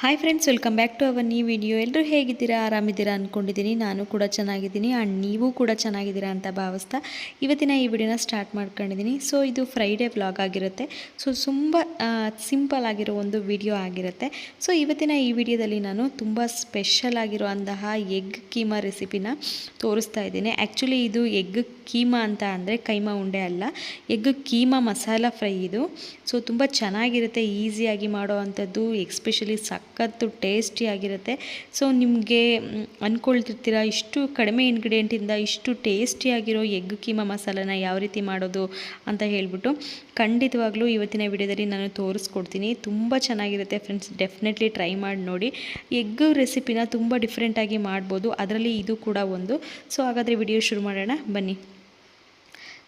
Hi friends welcome back to our new video ಎಲ್ಲರೂ ಹೇಗಿದ್ದೀರಾ? ಆರಾಮಿದ್ದೀರಾ ಅಂದ್ಕೊಂಡಿದ್ದೀನಿ ನಾನು ಕೂಡ ಚೆನ್ನಾಗಿದ್ದೀನಿ. ಆ್ಯಂಡ್ ನೀವು ಕೂಡ ಚೆನ್ನಾಗಿದ್ದೀರಾ ಅಂತ ಭಾವಿಸ್ತಾ ಇವತ್ತಿನ ಈ ವಿಡಿಯೋನ ಸ್ಟಾರ್ಟ್ ಮಾಡ್ಕೊಂಡಿದ್ದೀನಿ. ಸೊ ಇದು ಫ್ರೈಡೇ ವ್ಲಾಗ್ ಆಗಿರುತ್ತೆ. ಸೊ ತುಂಬ ಸಿಂಪಲ್ ಆಗಿರೋ ಒಂದು ವಿಡಿಯೋ ಆಗಿರುತ್ತೆ. ಸೊ ಇವತ್ತಿನ ಈ ವಿಡಿಯೋದಲ್ಲಿ ನಾನು ತುಂಬ ಸ್ಪೆಷಲ್ ಆಗಿರುವಂತಹ ಎಗ್ ಕೀಮಾ ರೆಸಿಪಿನ ತೋರಿಸ್ತಾ ಇದ್ದೀನಿ. ಆ್ಯಕ್ಚುಲಿ ಇದು ಎಗ್ ಕೀಮಾ ಅಂತ ಅಂದರೆ ಕೈಮಾ ಉಂಡೆ ಅಲ್ಲ. ಎಗ್ ಕೀಮಾ ಮಸಾಲ ಫ್ರೈ ಇದು. ಸೊ ತುಂಬ ಚೆನ್ನಾಗಿರುತ್ತೆ ಈಸಿಯಾಗಿ ಮಾಡೋ ಅಂಥದ್ದು ಎಕ್ಸ್ಪೆಷಲಿ ಸಖತ್ತು ಟೇಸ್ಟಿಯಾಗಿರುತ್ತೆ ಸೊ, ನಿಮಗೆ ಅಂದ್ಕೊಳ್ತಿರ್ತೀರ ಇಷ್ಟು ಕಡಿಮೆ ಇಂಗ್ರೀಡಿಯೆಂಟಿಂದ ಇಷ್ಟು ಟೇಸ್ಟಿಯಾಗಿರೋ ಎಗ್ ಕೀಮಾ ಮಸಾಲನ ಯಾವ ರೀತಿ ಮಾಡೋದು ಅಂತ ಹೇಳ್ಬಿಟ್ಟು ಖಂಡಿತವಾಗ್ಲೂ ಇವತ್ತಿನ ವಿಡಿಯೋದಲ್ಲಿ ನಾನು ತೋರಿಸ್ಕೊಡ್ತೀನಿ. ತುಂಬ ಚೆನ್ನಾಗಿರುತ್ತೆ ಫ್ರೆಂಡ್ಸ್, ಡೆಫಿನೆಟ್ಲಿ ಟ್ರೈ ಮಾಡಿ ನೋಡಿ. ಎಗ್ ರೆಸಿಪಿನ ತುಂಬ ಡಿಫ್ರೆಂಟಾಗಿ ಮಾಡ್ಬೋದು. ಅದರಲ್ಲಿ ಇದು ಕೂಡ ಒಂದು. ಸೊ, ಹಾಗಾದರೆ ವಿಡಿಯೋ ಶುರು ಮಾಡೋಣ. ಬನ್ನಿ.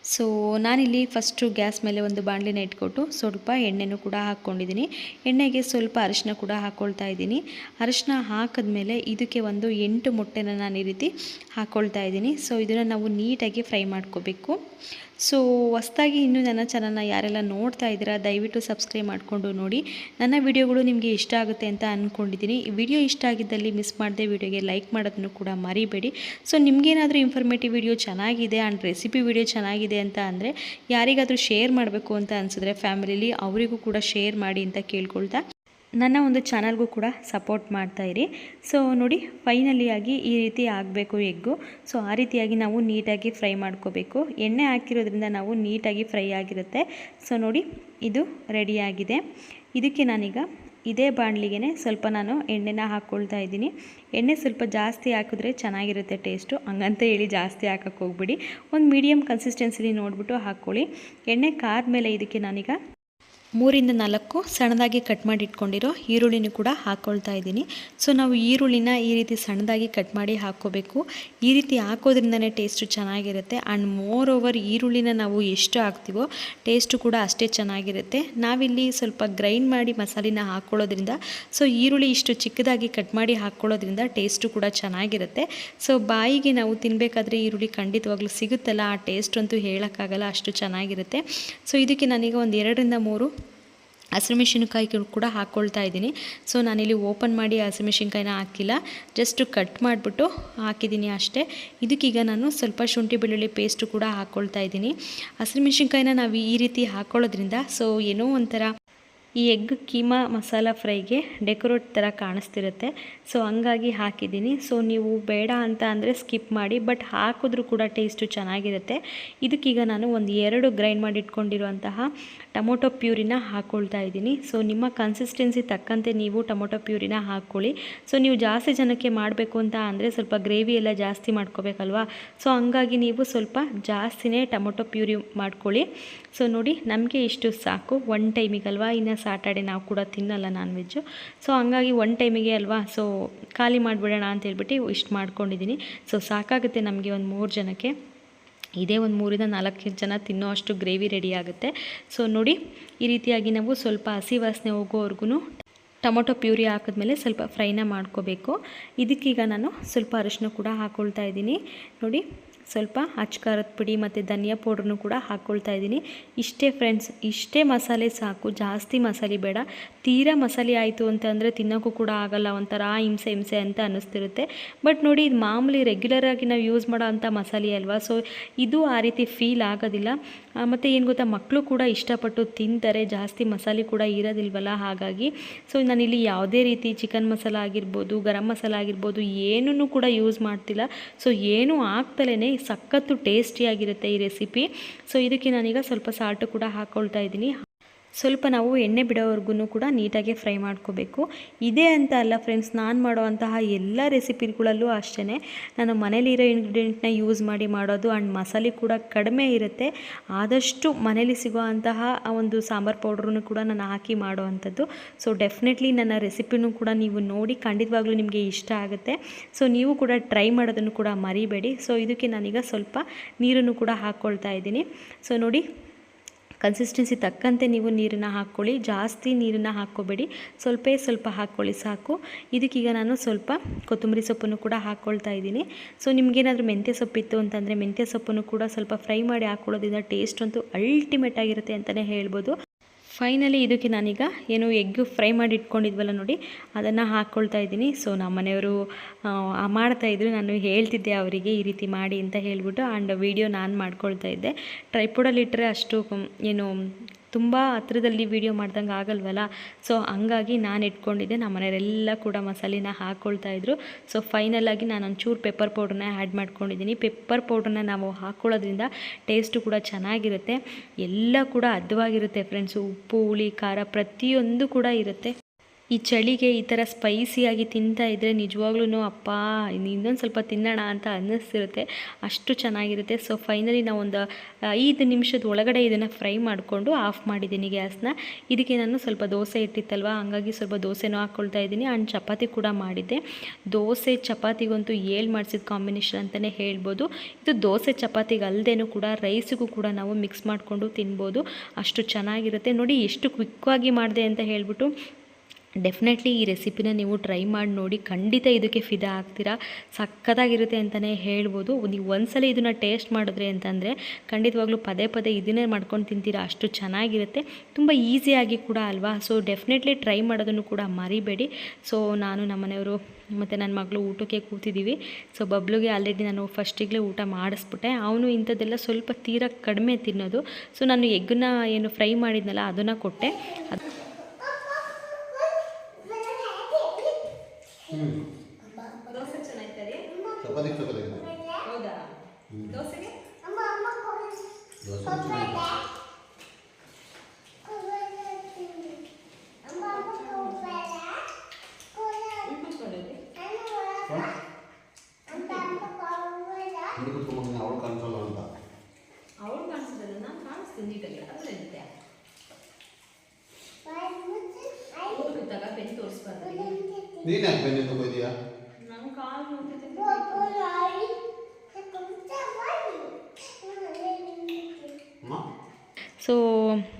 ಸೊ ನಾನಿಲ್ಲಿ ಫಸ್ಟು ಗ್ಯಾಸ್ ಮೇಲೆ ಒಂದು ಬಾಣಲಿನ ಇಟ್ಕೊಟ್ಟು ಸ್ವಲ್ಪ ಎಣ್ಣೆನೂ ಕೂಡ ಹಾಕ್ಕೊಂಡಿದ್ದೀನಿ. ಎಣ್ಣೆಗೆ ಸ್ವಲ್ಪ ಅರಿಶಿನ ಕೂಡ ಹಾಕ್ಕೊಳ್ತಾ ಇದ್ದೀನಿ. ಅರಿಶಿನ ಹಾಕಿದ್ಮೇಲೆ ಇದಕ್ಕೆ ಒಂದು ಎಂಟು ಮೊಟ್ಟೆನ ನಾನು ಈ ರೀತಿ ಹಾಕ್ಕೊಳ್ತಾ ಇದ್ದೀನಿ. ಸೊ ಇದನ್ನು ನಾವು ನೀಟಾಗಿ ಫ್ರೈ ಮಾಡ್ಕೋಬೇಕು. ಸೊ ಹೊಸ್ದಾಗಿ ಇನ್ನೂ ನನ್ನ ಚಾನಲ್ನ ಯಾರೆಲ್ಲ ನೋಡ್ತಾ ಇದ್ದೀರಾ, ದಯವಿಟ್ಟು ಸಬ್ಸ್ಕ್ರೈಬ್ ಮಾಡಿಕೊಂಡು ನೋಡಿ. ನನ್ನ ವಿಡಿಯೋಗಳು ನಿಮಗೆ ಇಷ್ಟ ಆಗುತ್ತೆ ಅಂತ ಅಂದ್ಕೊಂಡಿದ್ದೀನಿ ವಿಡಿಯೋ ಇಷ್ಟ ಆಗಿದ್ದಲ್ಲಿ ಮಿಸ್ ಮಾಡದೆ ವಿಡಿಯೋಗೆ ಲೈಕ್ ಮಾಡೋದನ್ನು ಕೂಡ ಮರಿಬೇಡಿ. ಸೊ ನಿಮಗೇನಾದರೂ ಇನ್ಫಾರ್ಮೇಟಿವ್ ವಿಡಿಯೋ ಚೆನ್ನಾಗಿದೆ ಆ್ಯಂಡ್ ರೆಸಿಪಿ ವಿಡಿಯೋ ಚೆನ್ನಾಗಿದೆ ಅಂತ ಅಂದರೆ ಯಾರಿಗಾದರೂ ಶೇರ್ ಮಾಡಬೇಕು ಅಂತ ಅನಿಸಿದ್ರೆ ಫ್ಯಾಮಿಲಿಲಿ ಅವರಿಗೂ ಕೂಡ ಶೇರ್ ಮಾಡಿ ಅಂತ ಕೇಳ್ಕೊಳ್ತಾ. ನನ್ನ ಒಂದು ಚಾನಲ್ಗೂ ಕೂಡ ಸಪೋರ್ಟ್ ಮಾಡ್ತಾಯಿರಿ ಸೊ ನೋಡಿ ಫೈನಲಿಯಾಗಿ ಈ ರೀತಿ ಆಗಬೇಕು ಎಗ್ಗು. ಸೊ ಆ ರೀತಿಯಾಗಿ ನಾವು ನೀಟಾಗಿ ಫ್ರೈ ಮಾಡ್ಕೋಬೇಕು. ಎಣ್ಣೆ ಹಾಕಿರೋದ್ರಿಂದ ನಾವು ನೀಟಾಗಿ ಫ್ರೈ ಆಗಿರುತ್ತೆ. ಸೊ ನೋಡಿ, ಇದು ರೆಡಿಯಾಗಿದೆ ಇದಕ್ಕೆ ನಾನೀಗ ಇದೇ ಬಾಣಲಿಗೆ ಸ್ವಲ್ಪ ನಾನು ಎಣ್ಣೆನ ಹಾಕ್ಕೊಳ್ತಾ ಇದ್ದೀನಿ. ಎಣ್ಣೆ ಸ್ವಲ್ಪ ಜಾಸ್ತಿ ಹಾಕಿದ್ರೆ ಚೆನ್ನಾಗಿರುತ್ತೆ ಟೇಸ್ಟು. ಹಂಗಂತ ಹೇಳಿ ಜಾಸ್ತಿ ಹಾಕೋಕ್ಕೆ ಹೋಗ್ಬಿಡಿ. ಒಂದು ಮೀಡಿಯಮ್ ಕನ್ಸಿಸ್ಟೆನ್ಸಿಲಿ ನೋಡಿಬಿಟ್ಟು ಹಾಕ್ಕೊಳ್ಳಿ. ಎಣ್ಣೆ ಕಾದ ಮೇಲೆ ಇದಕ್ಕೆ ನಾನೀಗ ಮೂರಿಂದ ನಾಲ್ಕು ಸಣ್ಣದಾಗಿ ಕಟ್ ಮಾಡಿ ಇಟ್ಕೊಂಡಿರೋ ಈರುಳ್ಳಿನೂ ಕೂಡ ಹಾಕ್ಕೊಳ್ತಾ ಇದ್ದೀನಿ. ಸೊ ನಾವು ಈರುಳ್ಳಿನ ಈ ರೀತಿ ಸಣ್ಣದಾಗಿ ಕಟ್ ಮಾಡಿ ಹಾಕ್ಕೋಬೇಕು. ಈ ರೀತಿ ಹಾಕೋದ್ರಿಂದನೇ ಟೇಸ್ಟು ಚೆನ್ನಾಗಿರುತ್ತೆ. ಆ್ಯಂಡ್ ಮೋರ್ ಓವರ್ ಈರುಳ್ಳಿನ ನಾವು ಎಷ್ಟು ಹಾಕ್ತೀವೋ ಟೇಸ್ಟು ಕೂಡ ಅಷ್ಟೇ ಚೆನ್ನಾಗಿರುತ್ತೆ. ನಾವಿಲ್ಲಿ ಸ್ವಲ್ಪ ಗ್ರೈಂಡ್ ಮಾಡಿ ಮಸಾಲಿನ ಹಾಕ್ಕೊಳ್ಳೋದ್ರಿಂದ ಸೊ ಈರುಳ್ಳಿ ಇಷ್ಟು ಚಿಕ್ಕದಾಗಿ ಕಟ್ ಮಾಡಿ ಹಾಕ್ಕೊಳ್ಳೋದ್ರಿಂದ ಟೇಸ್ಟು ಕೂಡ ಚೆನ್ನಾಗಿರುತ್ತೆ. ಸೊ ಬಾಯಿಗೆ ನಾವು ತಿನ್ನಬೇಕಾದ್ರೆ ಈರುಳ್ಳಿ ಖಂಡಿತವಾಗ್ಲೂ ಸಿಗುತ್ತಲ್ಲ? ಆ ಟೇಸ್ಟ್ ಅಂತೂ ಹೇಳೋಕ್ಕಾಗಲ್ಲ, ಅಷ್ಟು ಚೆನ್ನಾಗಿರುತ್ತೆ. ಸೊ ಇದಕ್ಕೆ ನಾನೀಗ ಒಂದು ಎರಡರಿಂದ ಮೂರು ಹಸಿಮೆಣಸಿನ್ಕಾಯಿ ಕೂಡ ಹಾಕ್ಕೊಳ್ತಾ ಇದ್ದೀನಿ. ಸೊ ನಾನಿಲ್ಲಿ ಓಪನ್ ಮಾಡಿ ಹಸಿಮೆಣಸಿನ್ಕಾಯಿನ ಹಾಕಿಲ್ಲ. ಜಸ್ಟ್ ಕಟ್ ಮಾಡಿಬಿಟ್ಟು ಹಾಕಿದ್ದೀನಿ ಅಷ್ಟೇ. ಇದಕ್ಕೀಗ ನಾನು ಸ್ವಲ್ಪ ಶುಂಠಿ ಬೆಳ್ಳುಳ್ಳಿ ಪೇಸ್ಟು ಕೂಡ ಹಾಕ್ಕೊಳ್ತಾ ಇದ್ದೀನಿ. ಹಸಿಮೆಣಸಿನ್ಕಾಯಿನ ನಾವು ಈ ರೀತಿ ಹಾಕ್ಕೊಳ್ಳೋದ್ರಿಂದ ಸೊ ಏನೋ ಒಂಥರ ಈ ಎಗ್ ಕೀಮಾ ಮಸಾಲ ಫ್ರೈಗೆ ಡೆಕೋರೇಟ್ ಥರ ಕಾಣಿಸ್ತಿರುತ್ತೆ. ಸೊ, ಹಂಗಾಗಿ ಹಾಕಿದ್ದೀನಿ. ಸೊ, ನೀವು ಬೇಡ ಅಂತ ಅಂದರೆ ಸ್ಕಿಪ್ ಮಾಡಿ, ಬಟ್ ಹಾಕಿದ್ರೂ ಕೂಡ ಟೇಸ್ಟು ಚೆನ್ನಾಗಿರುತ್ತೆ. ಇದಕ್ಕೀಗ ನಾನು ಒಂದು ಎರಡು ಗ್ರೈಂಡ್ ಮಾಡಿ ಇಟ್ಕೊಂಡಿರುವಂತಹ ಟೊಮೊಟೊ ಪ್ಯೂರಿನ ಹಾಕ್ಕೊಳ್ತಾ ಇದ್ದೀನಿ. ಸೊ, ನಿಮ್ಮ ಕನ್ಸಿಸ್ಟೆನ್ಸಿ ತಕ್ಕಂತೆ ನೀವು ಟೊಮೊಟೊ ಪ್ಯೂರಿನ ಹಾಕ್ಕೊಳ್ಳಿ. ಸೊ, ನೀವು ಜಾಸ್ತಿ ಜನಕ್ಕೆ ಮಾಡಬೇಕು ಅಂತ ಅಂದರೆ ಸ್ವಲ್ಪ ಗ್ರೇವಿ ಎಲ್ಲ ಜಾಸ್ತಿ ಮಾಡ್ಕೋಬೇಕಲ್ವಾ? ಸೊ, ಹಂಗಾಗಿ ನೀವು ಸ್ವಲ್ಪ ಜಾಸ್ತಿನೇ ಟೊಮೊಟೊ ಪ್ಯೂರಿ ಮಾಡ್ಕೊಳ್ಳಿ. ಸೊ, ನೋಡಿ, ನಮಗೆ ಇಷ್ಟು ಸಾಕು. ಒನ್ ಟೈಮಿಗಲ್ವಾ? ಇನ್ನು ಸಾಟರ್ಡೆ ನಾವು ಕೂಡ ತಿನ್ನಲ್ಲ ನಾನ್ ವೆಜ್ಜು ಸೊ ಹಂಗಾಗಿ ಒನ್ ಟೈಮಿಗೆ ಅಲ್ವಾ? ಸೊ ಖಾಲಿ ಮಾಡಿಬಿಡೋಣ ಅಂತ ಹೇಳ್ಬಿಟ್ಟು ಇಷ್ಟು ಮಾಡ್ಕೊಂಡಿದ್ದೀನಿ ಸೊ ಸಾಕಾಗುತ್ತೆ ನಮಗೆ ಒಂದು ಮೂರು ಜನಕ್ಕೆ. ಇದೇ ಒಂದು ಮೂರಿಂದ ನಾಲ್ಕು ಜನ ತಿನ್ನೋ ಅಷ್ಟು ಗ್ರೇವಿ ರೆಡಿ ಆಗುತ್ತೆ. ಸೊ ನೋಡಿ, ಈ ರೀತಿಯಾಗಿ ನಾವು ಸ್ವಲ್ಪ ಹಸಿ ವಾಸನೆ ಹೋಗೋವರೆಗೂ ಟೊಮೊಟೊ ಪ್ಯೂರಿ ಹಾಕಿದ್ಮೇಲೆ ಸ್ವಲ್ಪ ಫ್ರೈನ ಮಾಡ್ಕೋಬೇಕು. ಇದಕ್ಕೀಗ ನಾನು ಸ್ವಲ್ಪ ಅರಿಶಿನ ಕೂಡ ಹಾಕ್ಕೊಳ್ತಾ ಇದ್ದೀನಿ. ನೋಡಿ ಸ್ವಲ್ಪ ಖಾರದ ಪುಡಿ ಮತ್ತು ಧನಿಯಾ ಪೌಡ್ರನ್ನು ಕೂಡ ಹಾಕ್ಕೊಳ್ತಾ ಇದ್ದೀನಿ. ಇಷ್ಟೇ ಫ್ರೆಂಡ್ಸ್ ಇಷ್ಟೇ ಮಸಾಲೆ ಸಾಕು, ಜಾಸ್ತಿ ಮಸಾಲೆ ಬೇಡ. ತೀರಾ ಮಸಾಲೆ ಆಯಿತು ಅಂತಂದರೆ ತಿನ್ನೋಕ್ಕೂ ಕೂಡ ಆಗಲ್ಲ, ಒಂಥರ ಹಿಂಸೆ ಹಿಂಸೆ ಅಂತ ಅನ್ನಿಸ್ತಿರುತ್ತೆ. ಬಟ್ ನೋಡಿ ಇದು ಮಾಮೂಲಿ ರೆಗ್ಯುಲರಾಗಿ ನಾವು ಯೂಸ್ ಮಾಡೋ ಅಂಥ ಮಸಾಲೆ ಅಲ್ವಾ? ಸೊ ಇದು ಆ ರೀತಿ ಫೀಲ್ ಆಗೋದಿಲ್ಲ. ಮತ್ತು ಏನು ಗೊತ್ತಾ? ಮಕ್ಕಳು ಕೂಡ ಇಷ್ಟಪಟ್ಟು ತಿಂತಾರೆ, ಜಾಸ್ತಿ ಮಸಾಲೆ ಕೂಡ ಇರೋದಿಲ್ವಲ್ಲ ಹಾಗಾಗಿ. ಸೊ ನಾನಿಲ್ಲಿ ಯಾವುದೇ ರೀತಿ ಚಿಕನ್ ಮಸಾಲ ಆಗಿರ್ಬೋದು, ಗರಂ ಮಸಾಲ ಆಗಿರ್ಬೋದು ಏನೂ ಕೂಡ ಯೂಸ್ ಮಾಡ್ತಿಲ್ಲ. ಸೊ ಏನೂ ಆಗ್ತಲೇ ಸಖತ್ತು ಟೇಸ್ಟಿಯಾಗಿರುತ್ತೆ ಈ ರೆಸಿಪಿ. ಸೊ ಇದಕ್ಕೆ ನಾನೀಗ ಸ್ವಲ್ಪ ಸಾಲ್ಟು ಕೂಡ ಹಾಕ್ಕೊಳ್ತಾ ಇದ್ದೀನಿ. ಸ್ವಲ್ಪ ನಾವು ಎಣ್ಣೆ ಬಿಡೋವರೆಗೂ ಕೂಡ ನೀಟಾಗಿ ಫ್ರೈ ಮಾಡ್ಕೋಬೇಕು. ಇದೇ ಅಂತ ಅಲ್ಲ ಫ್ರೆಂಡ್ಸ್, ನಾನು ಮಾಡುವಂತಹ ಎಲ್ಲ ರೆಸಿಪಿಗಳಲ್ಲೂ ಅಷ್ಟೇ ನಾನು ಮನೇಲಿರೋ ಇಂಗ್ರೀಡಿಯೆಂಟ್ನ ಯೂಸ್ ಮಾಡಿ ಮಾಡೋದು ಆ್ಯಂಡ್ ಮಸಾಲೆ ಕೂಡ ಕಡಿಮೆ ಇರುತ್ತೆ. ಆದಷ್ಟು ಮನೇಲಿ ಸಿಗುವಂತಹ ಒಂದು ಸಾಂಬಾರು ಪೌಡ್ರನ್ನು ಕೂಡ ನಾನು ಹಾಕಿ ಮಾಡೋವಂಥದ್ದು. ಸೊ, ಡೆಫಿನೆಟ್ಲಿ ನನ್ನ ರೆಸಿಪಿನೂ ಕೂಡ ನೀವು ನೋಡಿ ಖಂಡಿತವಾಗ್ಲೂ ನಿಮಗೆ ಇಷ್ಟ ಆಗುತ್ತೆ. ಸೊ, ನೀವು ಕೂಡ ಟ್ರೈ ಮಾಡೋದನ್ನು ಕೂಡ ಮರಿಬೇಡಿ. ಸೊ, ಇದಕ್ಕೆ ನಾನೀಗ ಸ್ವಲ್ಪ ನೀರನ್ನು ಕೂಡ ಹಾಕ್ಕೊಳ್ತಾ ಇದ್ದೀನಿ. ಸೊ, ನೋಡಿ. ಕನ್ಸಿಸ್ಟೆನ್ಸಿ ತಕ್ಕಂತೆ ನೀವು ನೀರನ್ನು ಹಾಕ್ಕೊಳ್ಳಿ. ಜಾಸ್ತಿ ನೀರನ್ನು ಹಾಕ್ಕೋಬೇಡಿ. ಸ್ವಲ್ಪ ಸ್ವಲ್ಪ ಹಾಕ್ಕೊಳ್ಳಿ ಸಾಕು. ಇದಕ್ಕೀಗ ನಾನು ಸ್ವಲ್ಪ ಕೊತ್ತಂಬರಿ ಸೊಪ್ಪನ್ನು ಕೂಡ ಹಾಕ್ಕೊಳ್ತಾ ಇದ್ದೀನಿ. ಸೊ ನಿಮಗೇನಾದರೂ ಮೆಂತ್ಯ ಸೊಪ್ಪಿತ್ತು ಅಂತಂದರೆ ಮೆಂತ್ಯ ಸೊಪ್ಪನ್ನು ಕೂಡ ಸ್ವಲ್ಪ ಫ್ರೈ ಮಾಡಿ ಹಾಕ್ಕೊಳ್ಳೋದ್ರಿಂದ ಟೇಸ್ಟ್ ಅಂತೂ ಅಲ್ಟಿಮೇಟ್ ಆಗಿರುತ್ತೆ ಅಂತಲೇ ಹೇಳ್ಬೋದು. ಫೈನಲಿ ಇದಕ್ಕೆ ನಾನೀಗ ಏನು ಎಗ್ ಫ್ರೈ ಮಾಡಿ ಇಟ್ಕೊಂಡಿದ್ವಲ್ಲ ನೋಡಿ, ಅದನ್ನು ಹಾಕ್ಕೊಳ್ತಾ ಇದ್ದೀನಿ. ಸೊ ನಮ್ಮ ಮನೆಯವರು ಮಾಡ್ತಾಯಿದ್ರು ನಾನು ಹೇಳ್ತಿದ್ದೆ ಅವರಿಗೆ ಈ ರೀತಿ ಮಾಡಿ ಅಂತ ಹೇಳ್ಬಿಟ್ಟು ಆ್ಯಂಡ್ ವೀಡಿಯೋ ನಾನು ಮಾಡ್ಕೊಳ್ತಾ ಇದ್ದೆ. ಟ್ರೈಪೋಡಲ್ಲಿ ಇಟ್ಟರೆ ಅಷ್ಟು ಏನು ತುಂಬ ಹತ್ರದಲ್ಲಿ ವೀಡಿಯೋ ಮಾಡ್ದಂಗೆ ಆಗಲ್ವಲ್ಲ? ಸೊ ಹಂಗಾಗಿ ನಾನು ಇಟ್ಕೊಂಡಿದ್ದೆ. ನಮ್ಮ ಮನೆಯವರೆಲ್ಲ ಕೂಡ ಮಸಾಲೆನ ಹಾಕ್ಕೊಳ್ತಾ ಇದ್ರು. ಸೊ ಫೈನಲಾಗಿ ನಾನು ಒಂಚೂರು ಪೆಪ್ಪರ್ ಪೌಡ್ರನ್ನ ಆ್ಯಡ್ ಮಾಡ್ಕೊಂಡಿದ್ದೀನಿ. ಪೆಪ್ಪರ್ ಪೌಡ್ರನ್ನ ನಾವು ಹಾಕ್ಕೊಳ್ಳೋದ್ರಿಂದ ಟೇಸ್ಟು ಕೂಡ ಚೆನ್ನಾಗಿರುತ್ತೆ. ಎಲ್ಲ ಕೂಡ ಅದ್ವಾಗಿರುತ್ತೆ ಫ್ರೆಂಡ್ಸು ಉಪ್ಪು, ಹುಳಿ, ಖಾರ ಪ್ರತಿಯೊಂದು ಕೂಡ ಇರುತ್ತೆ. ಈ ಚಳಿಗೆ ಈ ಥರ ಸ್ಪೈಸಿಯಾಗಿ ತಿಂತಾ ಇದ್ದರೆ ನಿಜವಾಗ್ಲೂ ಅಪ್ಪ ಇನ್ನೊಂದು ಸ್ವಲ್ಪ ತಿನ್ನೋಣ ಅಂತ ಅನ್ನಿಸ್ತಿರುತ್ತೆ. ಅಷ್ಟು ಚೆನ್ನಾಗಿರುತ್ತೆ. ಸೊ ಫೈನಲಿ ನಾವು ಒಂದು ಐದು ನಿಮಿಷದ ಒಳಗಡೆ ಇದನ್ನು ಫ್ರೈ ಮಾಡಿಕೊಂಡು ಆಫ್ ಮಾಡಿದ್ದೀನಿ ಗ್ಯಾಸ್ನ. ಇದಕ್ಕೆ ನಾನು ಸ್ವಲ್ಪ ದೋಸೆ ಇಟ್ಟಿತ್ತಲ್ವ, ಹಂಗಾಗಿ ಸ್ವಲ್ಪ ದೋಸೆನೂ ಹಾಕ್ಕೊಳ್ತಾ ಇದ್ದೀನಿ. ಆ್ಯಂಡ್ ಚಪಾತಿ ಕೂಡ ಮಾಡಿದ್ದೆ. ದೋಸೆ ಚಪಾತಿಗಂತೂ ಏಳು ಮಾಡಿಸಿದ ಕಾಂಬಿನೇಷನ್ ಅಂತಲೇ ಹೇಳ್ಬೋದು. ಇದು ದೋಸೆ ಚಪಾತಿಗೆ ಅಲ್ಲದೇನೂ ಕೂಡ, ರೈಸಿಗೂ ಕೂಡ ನಾವು ಮಿಕ್ಸ್ ಮಾಡಿಕೊಂಡು ತಿನ್ಬೋದು. ಅಷ್ಟು ಚೆನ್ನಾಗಿರುತ್ತೆ. ನೋಡಿ, ಎಷ್ಟು ಕ್ವಿಕ್ಕಾಗಿ ಮಾಡಿದೆ ಅಂತ ಹೇಳ್ಬಿಟ್ಟು ಡೆಫಿನೆಟ್ಲಿ ಈ ರೆಸಿಪಿನ ನೀವು ಟ್ರೈ ಮಾಡಿ ನೋಡಿ, ಖಂಡಿತ ಇದಕ್ಕೆ ಫಿದಾ ಆಗ್ತೀರಾ? ಸಖತ್ತಾಗಿರುತ್ತೆ ಅಂತಲೇ ಹೇಳ್ಬೋದು. ನೀವು ಒಂದ್ಸಲ ಇದನ್ನು ಟೇಸ್ಟ್ ಮಾಡಿದ್ರೆ ಅಂತಂದರೆ ಖಂಡಿತವಾಗ್ಲೂ ಪದೇ ಪದೇ ಇದನ್ನೇ ಮಾಡ್ಕೊಂಡು ತಿಂತೀರಾ? ಅಷ್ಟು ಚೆನ್ನಾಗಿರುತ್ತೆ. ತುಂಬ ಈಸಿಯಾಗಿ ಕೂಡ ಅಲ್ವಾ? ಸೊ ಡೆಫಿನೆಟ್ಲಿ ಟ್ರೈ ಮಾಡೋದನ್ನು ಕೂಡ ಮರಿಬೇಡಿ. ಸೊ ನಾನು ನಮ್ಮನೆಯವರು ಮತ್ತು ನನ್ನ ಮಗಳು ಊಟಕ್ಕೆ ಕೂತಿದ್ದೀವಿ ಸೊ ಬಬ್ಲುಗೆ ಆಲ್ರೆಡಿ ನಾನು ಫಸ್ಟಿಗೆ ಊಟ ಮಾಡಿಸ್ಬಿಟ್ಟೆ. ಅವನು ಇಂಥದ್ದೆಲ್ಲ ಸ್ವಲ್ಪ ತೀರಾ ಕಡಿಮೆ ತಿನ್ನೋದು. ಸೊ ನಾನು ಎಗ್ಗನ್ನ ಏನು ಫ್ರೈ ಮಾಡಿದ್ನಲ್ಲ, ಅದನ್ನು ಕೊಟ್ಟೆ. ಅದು ದೋಸೆ ಚೆನ್ನಾಯ್ತದೆ ಚಪಾತಿ ಚಪಾತಿ. ಹೌದಾ? ದೋಸೆಗೆ? ದೋಸೆ ಅಮ್ಮ ಹಿಂದೆ ನೀನು ಯಾಕೆ ಬೆನ್ನೆ ತಗೋದೀಯಾ ಸೊ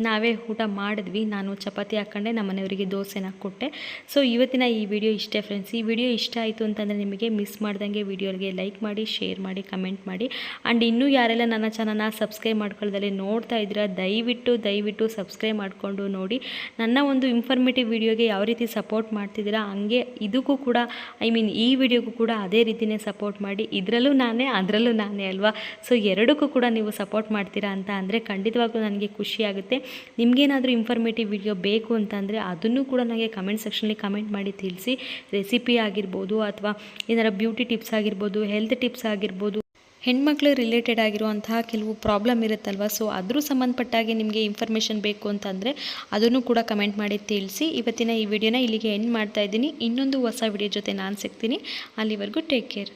ನಾವೇ ಊಟ ಮಾಡಿದ್ವಿ. ನಾನು ಚಪಾತಿ ಹಾಕ್ಕೊಂಡೆ ನಮ್ಮ ಮನೆಯವರಿಗೆ ದೋಸೆನ ಕೊಟ್ಟೆ. ಸೊ ಇವತ್ತಿನ ಈ ವಿಡಿಯೋ ಇಷ್ಟೇ ಫ್ರೆಂಡ್ಸ್ ಈ ವಿಡಿಯೋ ಇಷ್ಟ ಆಯಿತು ಅಂತಂದರೆ ನಿಮಗೆ ಮಿಸ್ ಮಾಡ್ದಂಗೆ ವಿಡಿಯೋಗೆ ಲೈಕ್ ಮಾಡಿ ಶೇರ್ ಮಾಡಿ ಕಮೆಂಟ್ ಮಾಡಿ. ಆ್ಯಂಡ್ ಇನ್ನೂ ಯಾರೆಲ್ಲ ನನ್ನ ಚಾನಲ್ನ ಸಬ್ಸ್ಕ್ರೈಬ್ ಮಾಡ್ಕೊಳ್ಳೋದಲ್ಲಿ ನೋಡ್ತಾ ಇದ್ದೀರಾ, ದಯವಿಟ್ಟು ದಯವಿಟ್ಟು ಸಬ್ಸ್ಕ್ರೈಬ್ ಮಾಡಿಕೊಂಡು ನೋಡಿ. ನನ್ನ ಒಂದು ಇನ್ಫಾರ್ಮೇಟಿವ್ ವಿಡಿಯೋಗೆ ಯಾವ ರೀತಿ ಸಪೋರ್ಟ್ ಮಾಡ್ತಿದ್ದೀರಾ, ಹಂಗೆ ಇದಕ್ಕೂ ಕೂಡ ಐ ಮೀನ್ ಈ ವಿಡಿಯೋಗೂ ಕೂಡ ಅದೇ ರೀತಿಯೇ ಸಪೋರ್ಟ್ ಮಾಡಿ. ಇದರಲ್ಲೂ ನಾನೇ, ಅದರಲ್ಲೂ ನಾನೇ ಅಲ್ವಾ? ಸೊ ಎರಡಕ್ಕೂ ಕೂಡ ನೀವು ಸಪೋರ್ಟ್ ಮಾಡ್ತೀರಾ ಅಂತ ಅಂದರೆ ಖಂಡಿತವಾಗ್ಲೂ ನನಗೆ ಖುಷಿ ಆಗುತ್ತೆ ನಿಮಗೇನಾದರೂ ಇನ್ಫಾರ್ಮೇಟಿವ್ ವಿಡಿಯೋ ಬೇಕು ಅಂತಂದರೆ ಅದನ್ನು ಕೂಡ ನನಗೆ ಕಮೆಂಟ್ ಸೆಕ್ಷನಲ್ಲಿ ಕಮೆಂಟ್ ಮಾಡಿ ತಿಳಿಸಿ. ರೆಸಿಪಿ ಆಗಿರ್ಬೋದು ಅಥವಾ ಏನಾರ ಬ್ಯೂಟಿ ಟಿಪ್ಸ್ ಆಗಿರ್ಬೋದು ಹೆಲ್ತ್ ಟಿಪ್ಸ್ ಆಗಿರ್ಬೋದು. ಹೆಣ್ಮಕ್ಳು ರಿಲೇಟೆಡ್ ಆಗಿರುವಂತಹ ಕೆಲವು ಪ್ರಾಬ್ಲಮ್ ಇರುತ್ತಲ್ವ? ಸೊ ಅದ್ರ ಸಂಬಂಧಪಟ್ಟಾಗಿ ನಿಮಗೆ ಇನ್ಫಾರ್ಮೇಷನ್ ಬೇಕು ಅಂತಂದರೆ ಅದನ್ನು ಕೂಡ ಕಮೆಂಟ್ ಮಾಡಿ ತಿಳಿಸಿ. ಇವತ್ತಿನ ಈ ವಿಡಿಯೋನ ಇಲ್ಲಿಗೆ ಎಂಡ್ ಮಾಡ್ತಾ ಇದ್ದೀನಿ. ಇನ್ನೊಂದು ಹೊಸ ವಿಡಿಯೋ ಜೊತೆ ನಾನು ಸಿಗ್ತೀನಿ. ಅಲ್ಲಿವರೆಗೂ ಟೇಕ್ ಕೇರ್